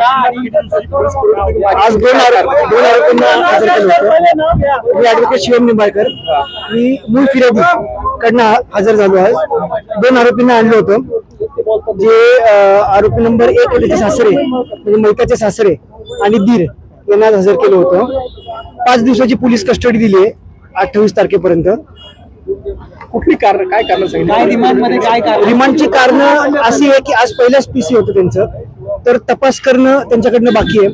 आज दोन दोन आरोपींना हजर केलं होतं. मी ऍडव्होकेट शिवम निंबाळकर मी मूळ फिर्यादी कडनं हजर झालो आहे. दोन आरोपींना आणलं होतं. जे आरोपी नंबर एक त्याचे सासरे म्हणजे मैताचे सासरे आणि दीर यांना आज हजर केलं होतं. पाच दिवसाची पोलीस कस्टडी दिली आहे अठ्ठावीस तारखेपर्यंत. कुठली कारण काय कारण सांगितलं? रिमांडची कारण अशी आहे की आज पहिल्याच पीसी होतं त्यांचं. तर तपास करणं त्यांच्याकडनं बाकी आहे.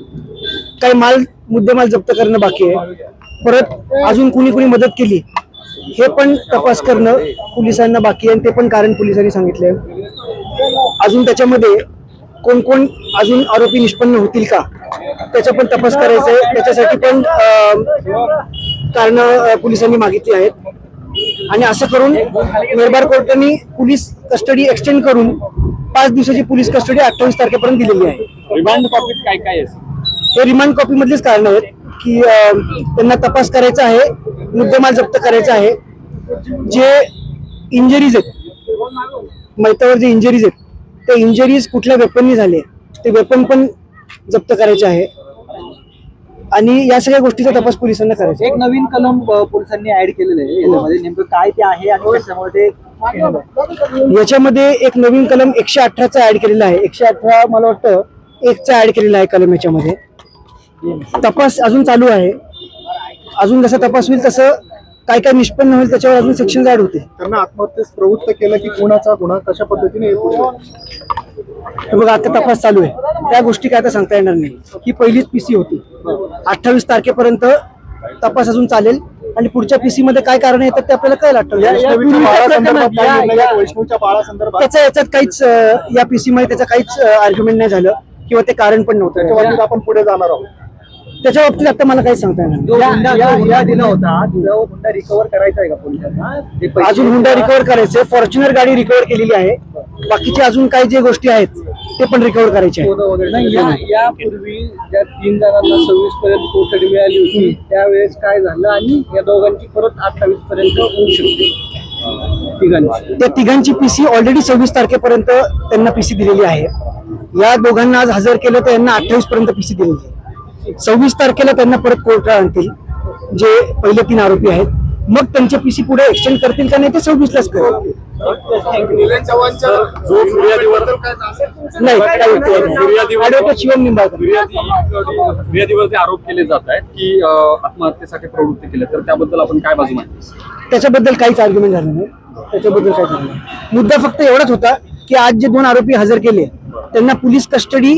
काही माल मुद्देमाल जप्त करणं बाकी आहे. परत अजून कुणी कुणी मदत केली हे पण तपास करणं पोलिसांना बाकी आहे आणि ते पण कारण पोलिसांनी सांगितले अजून त्याच्यामध्ये कोण कोण अजून आरोपी निष्पन्न होतील का त्याचा पण तपास करायचा आहे. त्याच्यासाठी पण कारण पोलिसांनी मागितली आहेत. आणि असं करून निर्भार कोर्टाने पोलीस कस्टडी एक्सटेंड करून पाच दिवसाची पोलीस कस्टडी अठ्ठावीस तारखेपर्यंत दिलेली आहे रिमांड कॉपीत काय काय आहे हे रिमांड कॉपी मधलीच कारण आहेत की त्यांना तपास करायचा आहे मुद्देमाल जप्त करायचा आहे जे इंजरीज आहेत मैतावर जे इंजरीज आहेत ते इंजरीज कुठल्या वेपननी झाले ते वेपन पण जप्त करायचे आहे आणि या सगळ्या गोष्टीचा तपास पोलिसांना करायचा आहे. एक नवीन कलम पोलिसांनी ऍड केलेलं आहे नेमकं काय ते आहे आणि कशामुळे ते केलेलं आहे? याच्यामध्ये एक नवीन कलम एकशे अठराचा ऍड केलेला आहे. एकशे अठरा मला वाटतं एकचा ऍड केलेला आहे कलम याच्यामध्ये. तपास अजून चालू आहे. अजून जसा तपास होईल तसं काय काय निष्पन्न होईल त्याच्यावर अजून सेक्शन ऍड होते. त्यांना आत्महत्येस प्रवृत्त केलं की कोणाचा गुन्हा कशा पद्धतीने बघा आता तपास चालू आहे. त्या गोष्टी काय आता सांगता येणार नाही. ही पहिलीच पीसी होती. अठ्ठावीस तारखेपर्यंत तपास अजून चालेल. आणि पुढच्या पीसी मध्ये काय कारण येतात ते आपल्याला काय बाळासंदर्भात त्याच्या याच्यात काहीच या पीसी मध्ये त्याचं काहीच आर्ग्युमेंट नाही झालं किंवा ते कारण पण त्याच्या नव्हतं बाबतीत आपण पुढे जाणार आहोत. त्याच्या बाबतीत आता मला काही सांगता येणार दिला होता तो हुंडा रिकव्हर करायचा आहे का पोलिसांना? अजून हुंडा रिकव्हर करायचे. फॉर्च्युनर गाडी रिकव्हर केलेली आहे. बाकीचे अजून काही जे गोष्टी आहेत ते पण रिकव्हर करायचे आहे यापूर्वी ज्या तीन जणांना सव्वीस पर्यंत कोठडी मिळाली होती त्यावेळेस काय झालं आणि या दोघांची परत अठ्ठावीस पर्यंत होऊ शकते. तिघांची. त्या तिघांची पीसी ऑलरेडी सव्वीस तारखेपर्यंत त्यांना पीसी दिलेली आहे. या दोघांना आज हजर केलं तर यांना अठ्ठावीस पर्यंत पीसी दिलेली आहे. सव्वीस तारखेला त्यांना परत कोर्टात आणतील जे पहिले तीन आरोपी आहेत. मग त्यांचे पीसी पुढे एक्सटेंड करतील का नाही ते करतील जो फिर्यादीवर नाही काही उपयोग नाही. फिर्यादीवर- ऍडव्होकेट शिवम निंबाळकर. फिर्यादी फिर्यादीवर जे आरोप केले जात आहेत की अं, आत्महत्येसाठी प्रवृत्ती तर त्याबद्दल आपण काय बाजू मांडतो त्याच्याबद्दल काहीच आर्ग्युमेंट झालं नाही. त्याच्याबद्दल काहीच झालं नाही. मुद्दा फक्त एवढाच होता की आज जे दोन आरोपी हजर केले त्यांना पोलीस कस्टडी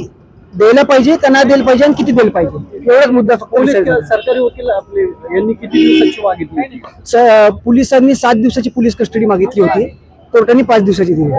द्यायला पाहिजे नाही द्यायला पाहिजे आणि किती द्यायला पाहिजे एवढाच मुद्दा पोलीस. सरकारी वकील आपले यांनी किती दिवसाची मागितली? स- पोलिसांनी सात दिवसाची पोलीस कस्टडी मागितली होती कोर्टाने पाच दिवसाची दिली.